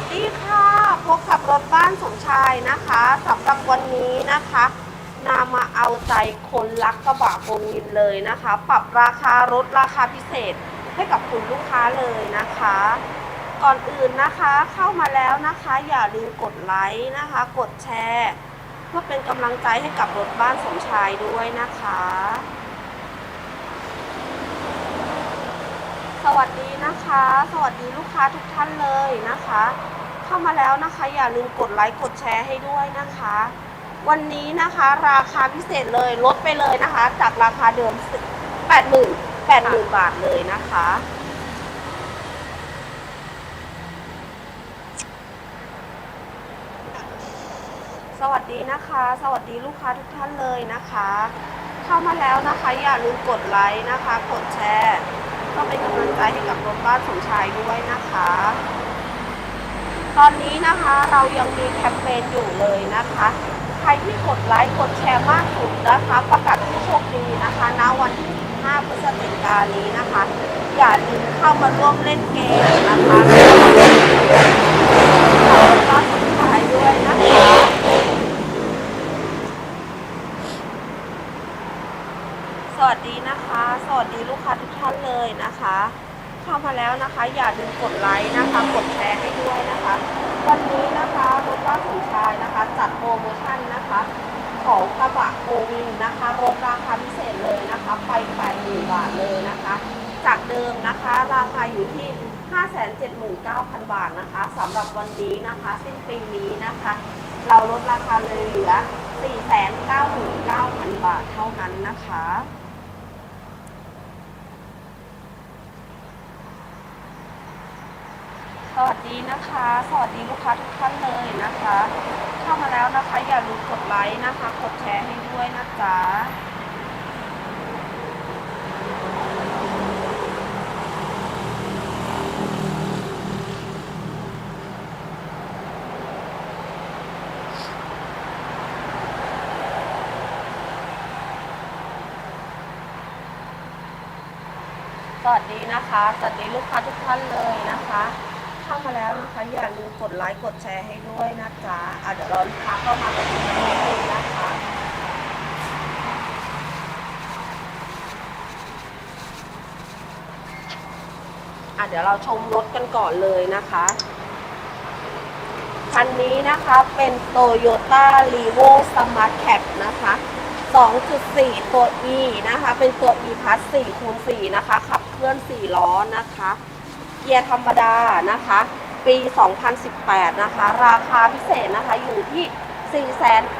สดีค่ะ พบกับรถบ้านสมชายนะคะสำหรับวันนี้นะคะนามาเอาใจคนรักกระบะโฟวินเลยนะคะ ปรับราคารถราคาพิเศษให้กับคุณลูกค้าเลยนะคะ ก่อนอื่นนะคะเข้ามาแล้วนะคะ อย่าลืมกดไลค์นะคะ กดแชร์ เพื่อเป็นกำลังใจให้กับรถบ้านสมชายด้วยนะคะ สวัสดีนะคะ สวัสดีลูกค้าทุกท่านเลยนะคะ เข้ามาแล้วนะคะอย่าลืมกดไลค์กดแชร์ให้ด้วยนะคะ วันนี้นะคะราคาพิเศษเลยลดไปเลยนะคะ จากราคาเดิม 8 0 0 0 0 8 0,000 บาทเลยนะคะสวัสดีนะคะ สวัสดีลูกค้าทุกท่านเลยนะคะ เข้ามาแล้วนะคะ อย่าลืมกดไลค์นะคะ กดแชร์ ก็เป็นกำลังใจให้กับรถบ้านสมชายด้วยนะคะ ตอนนี้นะคะเรายังมีแคมเปญอยู่เลยนะคะ ใครที่กดไลค์กดแชร์มากสุดนะคะประกาศผู้โชคดีนะคะณวันที่15พฤศจิกายนนี้นะคะ อย่าลืมเข้ามาร่วมเล่นเกมนะคะรถบ้านสมชายด้วยนะคะ ส วัสดีนะคะ สวัสดีลูกค้าทุกท่านเลยนะคะ เข้ามาแล้วนะคะ อย่าลืมกดไลค์นะคะ กดแชร์ให้ด้วยนะคะ วันนี้นะคะรถบ้านสมชายนะคะ จัดโปรโมชั่นนะคะ ของกระบะโควินนะคะลดราคาพิเศษเลยนะคะ ไปแปดหมื่นบาทเลยนะคะ จากเดิมนะคะราคาอยู่ที่ 579,000 บาทนะคะสำหรับวันนี้นะคะสิ้นปีนี้นะคะ เราลดราคาเลยเหลือ 499,000 บาทเท่านั้นนะคะ สวัส ดีนะคะ สวัสดีลูกค้าทุกท่านเลยนะคะ เข้ามาแล้วนะคะ อย่าลืมกดไลค์นะคะ กดแชร์ให้ด้วยนะจ๊ะสวัสดีนะคะ สวัสดีลูกค้าทุกท่านเลยนะคะ เข้ามาแล้วนะคะอย่าลืมกดไลค์กดแชร์ให้ด้วยนะจ๊ะอะเดี๋ยวรอลูกค้าเข้ามากันนิดนึงนะคะอะเดี๋ยวเราชมรถกันก่อนเลยนะคะคันนี้นะคะเป็น Toyota r e v o Smart Cap นะคะ 2.4 ตัว E นะคะ เป็นตัว E Plus 4คูณ4นะคะ ขับเคลื่อน 4 ล้อนะคะ เกียร์ธรรมดานะคะ ปี 2018 นะคะ ราคาพิเศษนะคะอยู่ที่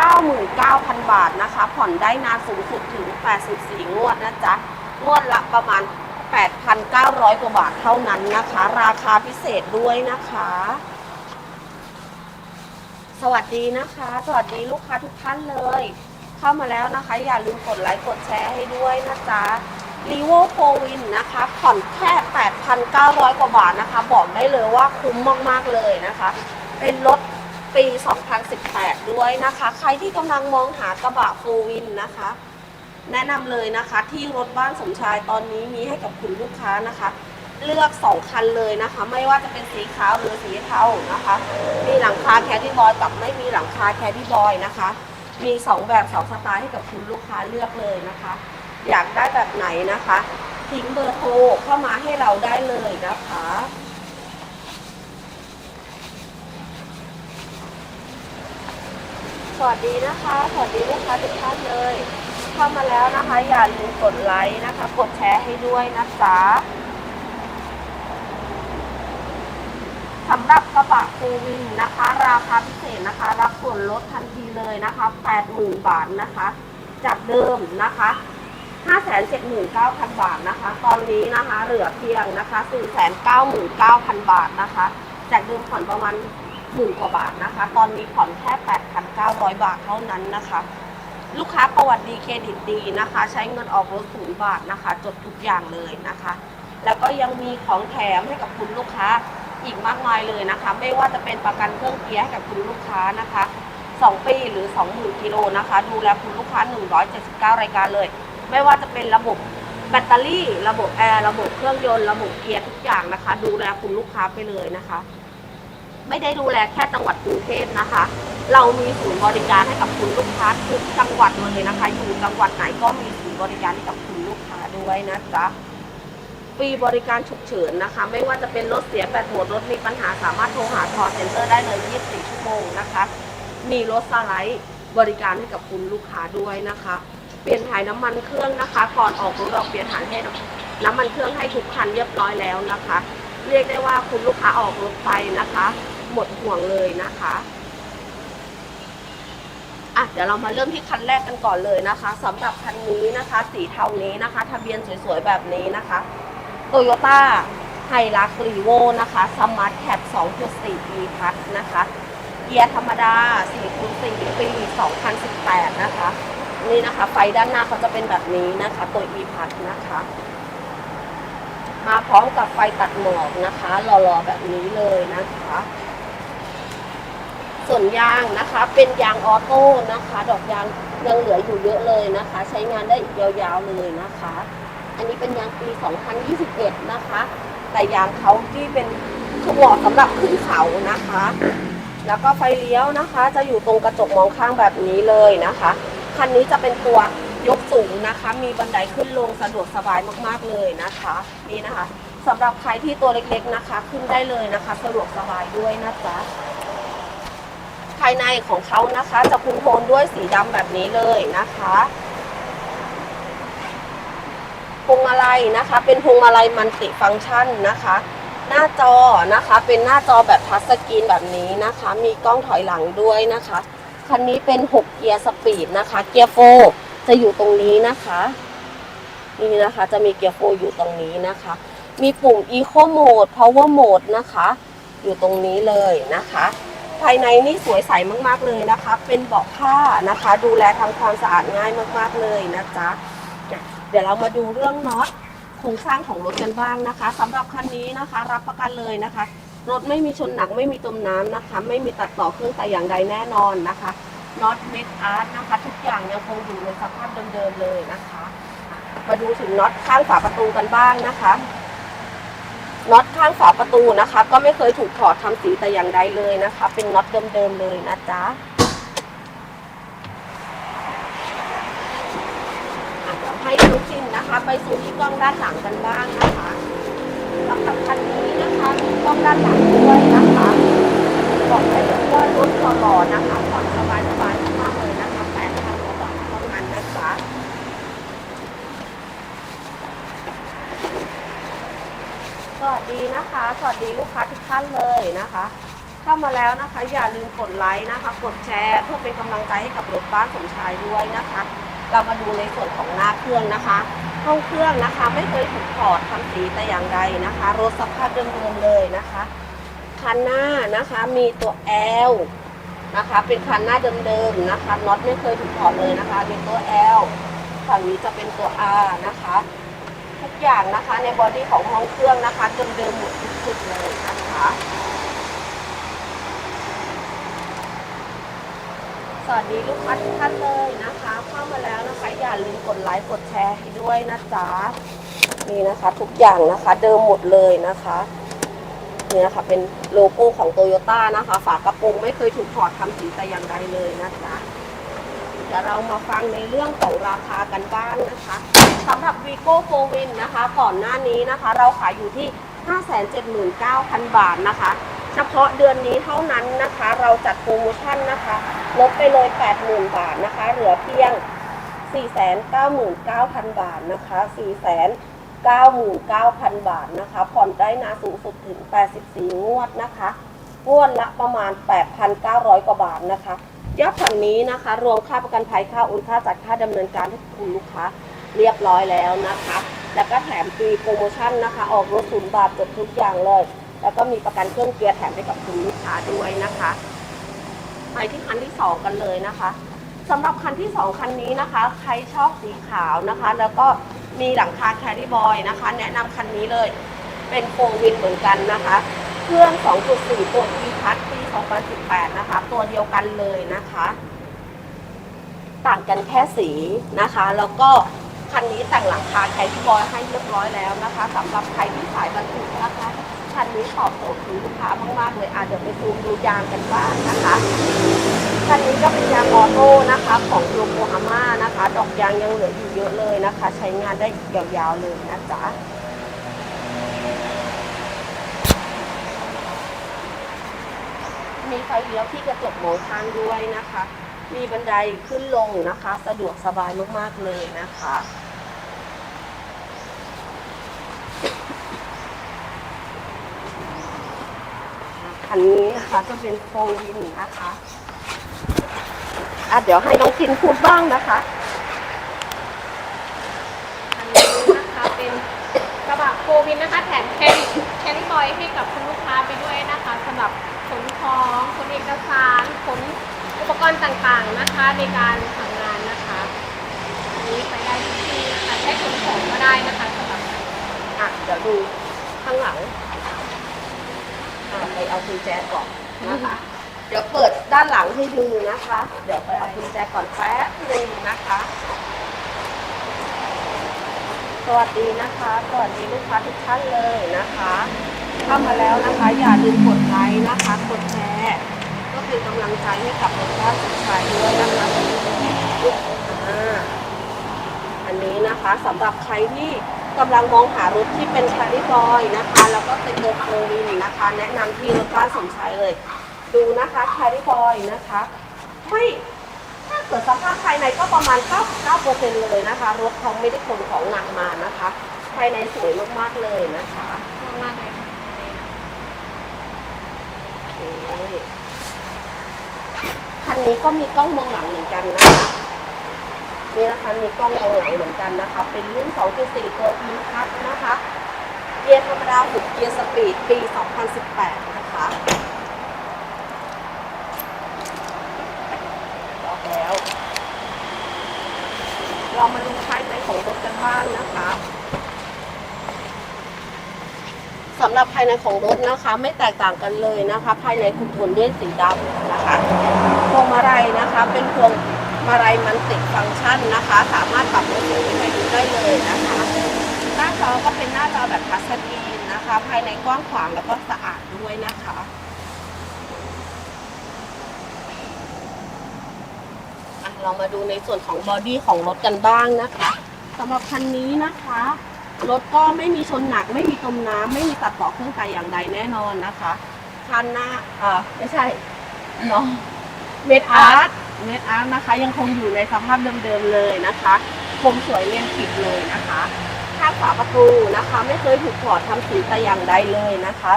499,000 บาทนะคะ ผ่อนได้นานสูงสุดถึง 84 งวดนะจ๊ะ งวดละประมาณ 8,900 กว่าบาทเท่านั้นนะคะ ราคาพิเศษด้วยนะคะ สวัสดีนะคะ สวัสดีลูกค้าทุกท่านเลย เข้ามาแล้วนะคะ อย่าลืมกดไลค์กดแชร์ให้ด้วยนะจ๊ะ รีโวโ o วินนะคะผ่อนแค่ 8,900 กว่าบาทนะคะ บอกได้เลยว่าคุ้มมาก ๆ เลยนะคะ เป็นรถปี 2018 ด้วยนะคะ ใครที่กำลังมองหากระบะโ o วินนะคะ แนะนำเลยนะคะที่รถบ้านสมชายตอนนี้มีให้กับคุณลูกค้านะคะ เลือก 2 คันเลยนะคะ ไม่ว่าจะเป็นสีขาวหรือสีเทานะคะ มีหลังคาแคดดี้บอยกับไม่มีหลังคาแคดดี้บอยนะคะ มี 2 แบบ2สไตล์ให้กับคุณลูกค้าเลือกเลยนะคะ อยากได้แบบไหนนะคะ ทิ้งเบอร์โทรเข้ามาให้เราได้เลยนะคะสวัสดีนะคะ สวัสดีลูกค้าทุกท่านเลย เข้ามาแล้วนะคะ อย่าลืมกดไลค์นะคะ กดแชร์ให้ด้วยนะจ๊ะสำหรับกระบะโควินนะคะ ราคาพิเศษนะคะ รับส่วนลดทันทีเลยนะคะ 80,000 บาทนะคะ จากเดิมนะคะ 579,000 บาทนะคะ ตอนนี้นะคะเหลือเพียงนะคะ 499,000 บาทนะคะ จากเดิมผ่อนประมาณหมื่นกว่าบาทนะคะ ตอนนี้ผ่อนแค่ 8,900 บาทเท่านั้นนะคะ ลูกค้าประวัติดีเครดิตดีนะคะ ใช้เงินออกรถศูนย์บาทนะคะ จดทุกอย่างเลยนะคะ แล้วก็ยังมีของแถมให้กับคุณลูกค้าอีกมากมายเลยนะคะ ไม่ว่าจะเป็นประกันเครื่องเกียร์ให้กับคุณลูกค้านะคะ 2 ปีหรือ 20,000กิโลนะคะ ดูแลคุณลูกค้า 179 รายการเลย ไม่ว่าจะเป็นระบบแบตเตอรี่ ระบบแอร์ระบบเครื่องยนต์ระบบเกียร์ทุกอย่างนะคะ ดูแลคุณลูกค้าไปเลยนะคะ ไม่ได้ดูแลแค่จังหวัดกรุงเทพนะคะ เรามีศูนย์บริการให้กับคุณลูกค้าทุกจังหวัดเลยนะคะอยู่จังหวัดไหนก็มีศูนย์บริการให้กับคุณลูกค้าด้วยนะจ๊ะฟรีบริการฉุกเฉินนะคะ ไม่ว่าจะเป็นรถเสียแบตหมดรถมีปัญหาสามารถโทรหาคอเซ็นเตอร์ได้เลย 24 ชั่วโมงนะคะ มีรถสไลด์บริการให้กับคุณลูกค้าด้วยนะคะ เปลี่ยนถ่ายน้ำมันเครื่องนะคะ ก่อนออกรถเราเปลี่ยนถ่ายให้น้ำมันเครื่องให้ทุกคันเรียบร้อยแล้วนะคะ เรียกได้ว่าคุณลูกค้าออกรถไปนะคะ หมดห่วงเลยนะคะอะเดี๋ยวเรามาเริ่มที่คันแรกกันก่อนเลยนะคะสำหรับคันนี้นะคะ สีเทานี้นะคะ ทะเบียนสวยๆแบบนี้นะคะโตโยต้าไฮรักรีโวนะคะสมาร์ทแคป2.4 e พัทนะคะ เกียร์ธรรมดา4คูณ4ปี 2018 นะคะ นี่นะคะ ไฟด้านหน้าเขาจะเป็นแบบนี้นะคะ ตัว e พัทนะคะ มาพร้อมกับไฟตัดหมอกนะคะหล่อๆแบบนี้เลยนะคะ ส่วนยางนะคะ เป็นยางออโต้นะคะ ดอกยางยังเหลืออยู่เยอะเลยนะคะ ใช้งานได้อีกยาวๆเลยนะคะ อันนี้เป็นยางปี 2021 นะคะ แต่ยางเขาที่เป็นเหมาะสำหรับขึ้นเขานะคะ แล้วก็ไฟเลี้ยวนะคะ จะอยู่ตรงกระจกมองข้างแบบนี้เลยนะคะ คันนี้จะเป็นตัวยกสูงนะคะ มีบันไดขึ้นลงสะดวกสบายมากๆเลยนะคะ นี่นะคะสำหรับใครที่ตัวเล็กๆนะคะ ขึ้นได้เลยนะคะ สะดวกสบายด้วยนะจ๊ะภายในของเขานะคะ จะคุมโทนด้วยสีดำแบบนี้เลยนะคะพวงมาลัยนะคะ เป็นพวงมาลัยมันติฟังก์ชันนะคะ หน้าจอนะคะ เป็นหน้าจอแบบทัชสกรีนแบบนี้นะคะ มีกล้องถอยหลังด้วยนะคะ คันนี้เป็น 6 เกียร์สปีดนะคะ เกียร์โฟจะอยู่ตรงนี้นะคะ นี่นะคะจะมีเกียร์โฟอยู่ตรงนี้นะคะ มีปุ่ม Eco Mode Power Mode นะคะ อยู่ตรงนี้เลยนะคะ ภายในนี่สวยใสมากๆเลยนะคะ เป็นเบาะผ้านะคะ ดูแลทำความสะอาดง่ายมากๆเลยนะจ๊ะเดี๋ยวเรามาดูเรื่องน็อตโครงสร้างของรถกันบ้างนะคะสำหรับคันนี้นะคะ รับประกันเลยนะคะ รถไม่มีชนหนักไม่มีจมน้ำนะคะ ไม่มีตัดต่อเครื่องแต่อย่างใดแน่นอนนะคะน็อตเมดอาร์ตนะคะ ทุกอย่างยังคงอยู่ในสภาพเดิมๆเลยนะคะ มาดูถึงน็อตข้างฝาประตูกันบ้างนะคะน็อตข้างฝาประตูนะคะ ก็ไม่เคยถูกถอดทำสีแต่อย่างใดเลยนะคะ เป็นน็อตเดิมๆเลยนะจ๊ะให้ทุกชิ้นนะคะ ไปสู่ที่กล้องด้านหลังกันบ้างนะคะ สำหรับคันนี้นะคะมีกล้องด้านหลังด้วยนะคะบอกได้เลยว่ารถหล่อนะคะผ่อนสบายๆมากเลยนะคะแปดพันกว่าบาทเท่านั้นนะคะสวัสดีนะคะ สวัสดีลูกค้าทุกท่านเลยนะคะ เข้ามาแล้วนะคะ อย่าลืมกดไลค์นะคะ กดแชร์เพื่อเป็นกำลังใจให้กับรถบ้านสมชายด้วยนะคะ เรามาดูในส่วนของหน้าเครื่องนะคะ ห้องเครื่องนะคะ ไม่เคยถูกถอดทำสีแต่อย่างใดนะคะ รถสภาพเดิมๆเลยนะคะคันหน้านะคะมีตัว L นะคะ เป็นคันหน้าเดิมๆนะคะน็อตไม่เคยถูกถอดเลยนะคะเป็นตัว L ฝั่งนี้จะเป็นตัว R นะคะ ทุกอย่างนะคะในบอดี้ของห้องเครื่องนะคะเดิมๆหมดทุกจุดเลยนะคะ สวัสดีลูกค้าทุกท่านเลยนะคะเข้ามาแล้วนะคะอย่าลืมกดไลค์กดแชร์ให้ด้วยนะจ๊ะนี่นะคะทุกอย่างนะคะ เดิมหมดเลยนะคะเนี่นะคะเป็นโลโก้ของโตโยต้านะคะ ฝากระโปรงไม่เคยถูกถอดทำสีแต่อย่างใดเลยนะจ๊ะเดี๋ยวเรามาฟังในเรื่องของราคากันบ้างนะคะสำหรับ v ีโก้โฟวินนะคะ ก่อนหน้านี้นะคะ เราขายอยู่ที่ 579,000 บาทนะคะ เฉพาะเดือนนี้เท่านั้นนะคะ เราจัดโปรโมชั่นนะคะลดไปเลย 80,000 บาทนะคะ เหลือเพียง 499,000 บาทนะคะ 499,000 บาทนะคะ ผ่อนได้นานสูงสุดถึง 84 งวดนะคะงวดละประมาณ 8,900 กว่าบาทนะคะยอดผ่อนนี้นะคะ รวมค่าประกันภัยค่าโอุ่นค่าจัดค่าดำเนินการให้คุณลูกค้าเรียบร้อยแล้วนะคะ แล้วก็แถมฟรีโปรโมชั่นนะคะ ออกรถศูนย์บาทจบทุกอย่างเลย แล้วก็มีประกันเครื่องเกียร์แถมให้กับคุณลูกค้าด้วยนะคะ ไปที่คันที่สองกันเลยนะคะสำหรับคันที่สองคันนี้นะคะ ใครชอบสีขาวนะคะ แล้วก็มีหลังคาแคริบอยนะคะ แนะนำคันนี้เลย เป็นโฟวินเหมือนกันนะคะ เครื่อง 2.4 ตัว e พัทปี2018 นะคะ ตัวเดียวกันเลยนะคะ ต่างกันแค่สีนะคะ แล้วก็คันนี้แต่งหลังคาแคริบอยให้เรียบร้อยแล้วนะคะสำหรับใครที่สายบรรทุกนะคะ คันนี้ตอบโจทย์คุณลูกค้ามากๆเลยอาจจะเดี๋ยวไปซูมดูยางกันบ้างนะคะคันนี้ก็เป็นยางออโต้นะคะของโยโกฮาม่านะคะ ดอกยางยังเหลืออยู่เยอะเลยนะคะ ใช้งานได้ยาวๆเลยนะจ๊ะมีไฟเลี้ยวที่กระจกมองข้างด้วยนะคะ มีบันไดขึ้นลงนะคะ สะดวกสบายมากๆเลยนะคะ คันนี้นะคะจะเป็นโฟล์วินนะคะอะเดี๋ยวให้น้องทินพูดบ้างนะคะ อันนี้นะคะเป็นกระบะโฟวินนะคะแถมแคริแคริบอยให้กับคุณลูกค้าไปด้วยนะคะสำหรับขนของขนเอกสารขนอุปกรณ์ต่างๆนะคะในการทำงานนะคะอันนี้ไปได้ทุกที่นะคะใช้ขนของก็ได้นะคะสำหรับอะเดี๋ยวดูข้างหลัง อะไปเอากุญแจก่อนนะคะ เดี๋ยวเปิดด้านหลังให้ดูนะคะ เดี๋ยวไปเอากุญแจก่อนแป๊บนึงนะคะ สวัสดีนะคะ สวัสดีลูกค้าทุกท่านเลยนะคะ เข้ามาแล้วนะคะ อย่าลืมกดไลค์นะคะ กดแชร์ก็เป็นกำลังใจให้กับรถบ้าสุดท้ายด้วยนะคะอันนี้นะคะสำหรับใครที่ กำลังมองหารถที่เป็นคาริบอยนะคะ แล้วก็เป็นตัวโควินนะคะ แนะนำที่รถบ้านสมชายเลย ดูนะคะคาริบอยนะคะไม่ถ้าเกิดสภาพภายในก็ประมาณ 99%เลยนะคะ รถเขาไม่ได้ขนของหนักมานะคะ ภายในสวยมากๆเลยนะคะมากๆเลยคันนี้ก็มีกล้องมองหลังเหมือนกันนะคะ นี่นะคะมีกล้องมองหลเหมือนกันนะคะ เป็นรุ่น 2.4 ตัวอินคัทนะคะ เกียร์ธรรมดา6เกียร์สปีด ปี 2018 นะคะบอกแล้ว เรามาดูภายในของรถกันบ้างนะคะสำหรับภายในของรถนะคะ ไม่แตกต่างกันเลยนะคะ ภายในคุมโทนด้วยสีดำนะคะพวงมาลัยนะคะ เป็นพวง มาลัยมันติดฟังก์ชันนะคะ สามารถปรับระดับให้ดูได้เลยนะคะ หน้าจอก็เป็นหน้าจอแบบทัชสกรีนนะคะ ภายในกว้างขวางแล้วก็สะอาดด้วยนะคะอะเรามาดูในส่วนของบอดี้ของรถกันบ้างนะคะสำหรับคันนี้นะคะรถก็ไม่มีชนหนักไม่มีจมน้ำไม่มีตัดต่อเครื่องไฟอย่างใดแน่นอนนะคะคันหน้าอ่าไม่ใช่เนาะเมดอาร์ต เมดอาร์ตนะคะ ยังคงอยู่ในสภาพเดิมๆเลยนะคะคมสวยเรียงผิดเลยนะคะข้างฝาประตูนะคะ ไม่เคยถูกถอดทำสีแต่อย่างใดเลยนะคะ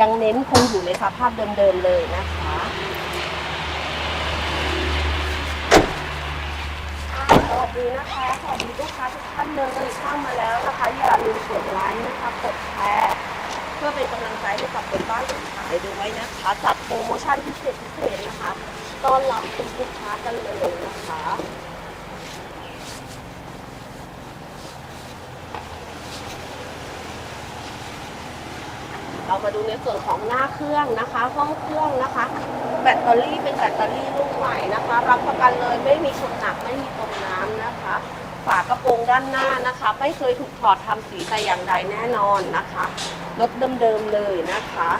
ยังเน้นคงอยู่ในสภาพเดิมๆเลยนะคะสวัสดีนะคะสวัสดีลูกค้าทุกท่านเลยเข้ามาแล้วนะคะอย่าลืมกดไลค์นะคะกดแชร์เพื่อเป็นกำลังใจให้กับคนบ้านสุดท้ายด้วยนะคะจัดโปรโมชั่นพิเศษพิเศษนะคะ ต้อนรับคุณลูกค้ากันเลยนะคะเรามาดูในส่วนของหน้าเครื่องนะคะ ห้องเครื่องนะคะ แบตเตอรี่เป็นแบตเตอรี่รุ่นใหม่นะคะ รับประกันเลยไม่มีชนหนักไม่มีตกน้ำนะคะ ฝากระโปรงด้านหน้านะคะ ไม่เคยถูกถอดทำสีแต่อย่างใดแน่นอนนะคะรถเดิมๆเลยนะคะ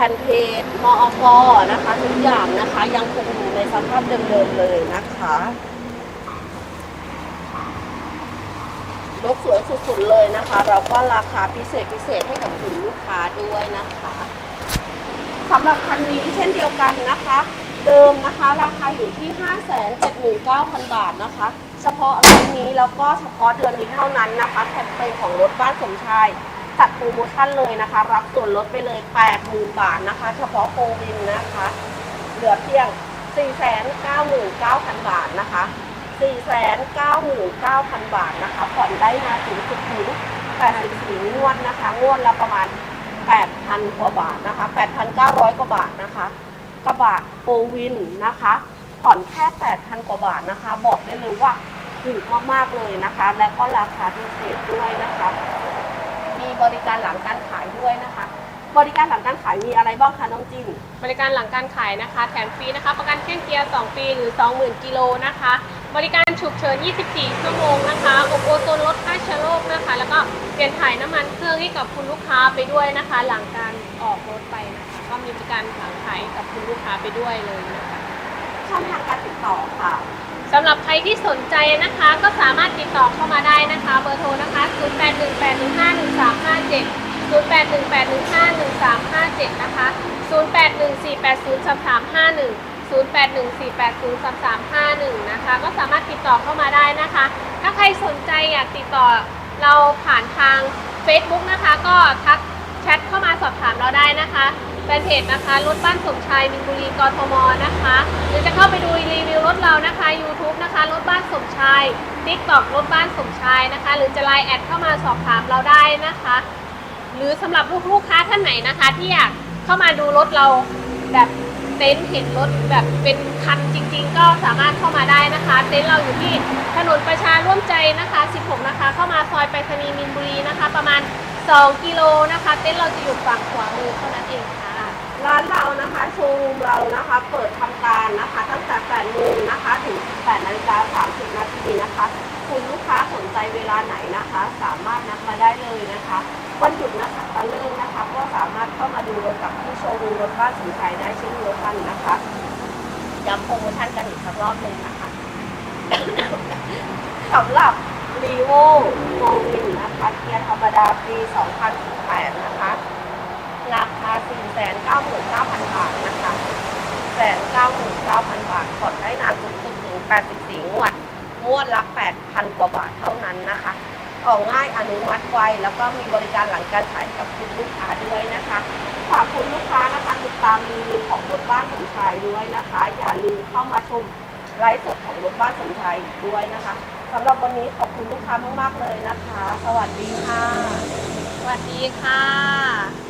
แผ่นเพจมอกนะคะทุกอย่างนะคะยังคงอยู่ในสภาพเดิมๆเลยนะคะรถสวยสุดๆเลยนะคะ เราก็ราคาพิเศษพิเศษให้กับคุณลูกค้าด้วยนะคะสำหรับคันนี้เช่นเดียวกันนะคะ เดิมนะคะราคาอยู่ที่ 579,000 บาทนะคะ เฉพาะร้านนี้แล้วก็เฉพาะเดือนนี้เท่านั้นนะคะแคมเปญของรถบ้านสมชาย จัดโปรโมชั่นเลยนะคะ รับส่วนลดไปเลย 80,000 บาทนะคะ เฉพาะโปรวินนะคะ เหลือเพียง 499,000 บาทนะคะ 499,000 บาทนะคะผ่อนได้มาถึงสุดถึง84งวดนะคะ งวดละประมาณ 8,000 กว่าบาทนะคะ 8,900 กว่าบาทนะคะ กระบะโฟวินนะคะผ่อนแค่ 8,000 กว่าบาทนะคะ บอกได้เลยว่าถูกมาก ๆ เลยนะคะ และก็ราคาพิเศษด้วยนะคะ บริการหลังการขายด้วยนะคะ บริการหลังการขายมีอะไรบ้างคะน้องจินบริการหลังการขายนะคะ แถมฟรีนะคะ ประกันเครื่องเกียร์ 2 ปีหรือ 20,000 กิโลนะคะ บริการฉุกเฉิน 24 ชั่วโมงนะคะอบโอโซนลดฆ่าเชื้อโรคนะคะ แล้วก็เปลี่ยนถ่ายน้ำมันเครื่องให้กับคุณลูกค้าไปด้วยนะคะ หลังการออกรถไปนะคะ ก็มีบริการถางถ่ายกับคุณลูกค้าไปด้วยเลยนะคะช่องทางการติดต่อค่ะ สำหรับใครที่สนใจนะคะ ก็สามารถติดต่อเข้ามาได้นะคะ เบอร์โทรนะคะ 0818151357 0818151357 นะคะ 0814803351 0814803351 นะคะ ก็สามารถติดต่อเข้ามาได้นะคะ ถ้าใครสนใจอยากติดต่อเราผ่านทาง Facebook นะคะ ก็ทักแชทเข้ามาสอบถามเราได้นะคะ แฟนเพจนะคะรถบ้านสมชายมินบุรีกรทมนะคะหรือจะเข้าไปดูรีวิวรถเรานะคะ YouTube นะคะรถบ้านสมชาย TikTok รถบ้านสมชายนะคะ หรือจะไลน์แอดเข้ามาสอบถามเราได้นะคะ หรือสำหรับลูกลูกค้าท่านไหนนะคะ ที่อยากเข้ามาดูรถเราแบบเต็นท์เห็นรถแบบเป็นคันจริง ๆ ก็สามารถเข้ามาได้นะคะ เต็นท์เราอยู่ที่ถนนประชาร่วมใจนะคะ 16 นะคะ เข้ามาซอยไปรษณีย์มินบุรีนะคะ ประมาณ 2 กิโลนะคะ เต็นท์เราจะอยู่ฝั่งขวามือเท่านั้นเองค่ะ ร้านเรานะคะโชว์รูมเรานะคะ เปิดทำการนะคะ ตั้งแต่8โมงนะคะ ถึง8นาฬิกา30นาทีนะคะ คุณลูกค้าสนใจเวลาไหนนะคะ สามารถนัดมาได้เลยนะคะวันหยุดนะคะตะเลิกนะคะ ก็สามารถเข้ามาดูรถกับที่โชว์รูมรถบ้านสินชัยได้เช่นเดียวกันนะคะย้ำโปรโมชั่นกันอีกสักรอบหนึ่งนะคะสำหรับรีโวโกวินนะคะเกียร์ธรรมดาปี 2018 นะคะ ราคา 499,000 บาทนะคะ199,000 บาทผ่อนได้นานสูงสุดถึง 84 งวด งวดละ 8,000 กว่าบาทเท่านั้นนะคะออกง่ายอนุมัติไวแล้วก็มีบริการหลังการขายกับคุณลูกค้าด้วยนะคะฝากคุณลูกค้านะคะติดตามรีวิวของรถบ้านสมชายด้วยนะคะ อย่าลืมเข้ามาชมไลฟ์สดของรถบ้านสมชายด้วยนะคะสำหรับวันนี้ขอบคุณลูกค้ามากๆเลยนะคะ สวัสดีค่ะ สวัสดีค่ะ